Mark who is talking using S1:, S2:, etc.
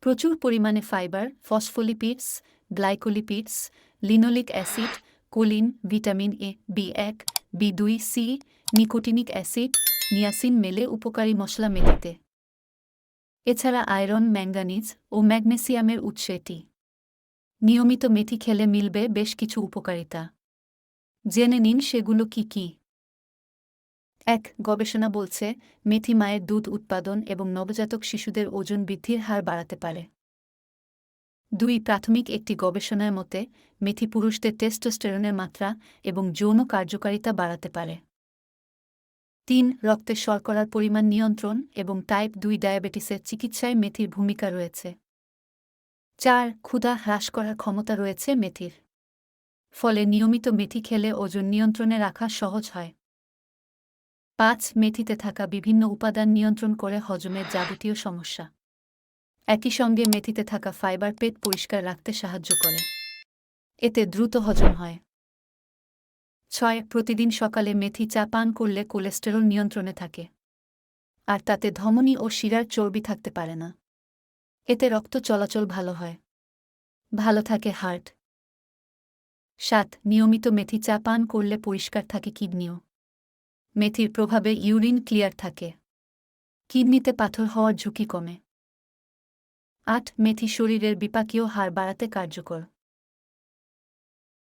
S1: প্রচুর পরিমাণে fibre, phospholipids, glycolipids, linoleic acid, choline, vitamin A, B এক, বি দুই, সি, নিকোটিনিক অ্যাসিড, নিয়াসিন মেলে উপকারী মশলা মেথিতে এছাড়া আয়রন, ম্যাঙ্গানিজ ও ম্যাগনেসিয়ামের উৎস এটি। নিয়মিত মেথি খেলে মিলবে বেশ কিছু উপকারিতা। জেনে নিন সেগুলো কি কি। এক গবেষণা বলছে, মেথি মায়ের দুধ উৎপাদন এবং নবজাতক শিশুদের ওজন বৃদ্ধির হার বাড়াতে পারে। দুই প্রাথমিক একটি গবেষণার মতে, মেথি পুরুষদের টেস্টোস্টেরনের মাত্রা এবং যৌন কার্যকারিতা বাড়াতে পারে। তিন, রক্তে শর্করার পরিমাণ নিয়ন্ত্রণ এবং টাইপ দুই ডায়াবেটিসের চিকিৎসায় মেথির ভূমিকা রয়েছে। চার, ক্ষুধা হ্রাস করার ক্ষমতা রয়েছে মেথির। ফলে নিয়মিত মেথি খেলে ওজন নিয়ন্ত্রণে রাখা সহজ হয়। পাঁচ মেথিতে থাকা বিভিন্ন উপাদান নিয়ন্ত্রণ করে হজমের যাবতীয় সমস্যা। একই সঙ্গে মেথিতে থাকা ফাইবার পেট পরিষ্কার রাখতে সাহায্য করে। এতে দ্রুত হজম হয়। ছয়, প্রতিদিন সকালে মেথি চা পান করলে কোলেস্টেরল নিয়ন্ত্রণে থাকে। আর তাতে ধমনী ও শিরার চর্বি থাকতে পারে না। এতে রক্ত চলাচল ভালো হয়। ভালো থাকে হার্ট। সাত, নিয়মিত মেথি চা পান করলে পরিষ্কার থাকে কিডনিও। মেথির প্রভাবে ইউরিন ক্লিয়ার থাকে। কিডনিতে পাথর হওয়ার ঝুঁকি কমে। আট মেথি শরীরের বিপাকীয় হার বাড়াতে কার্যকর।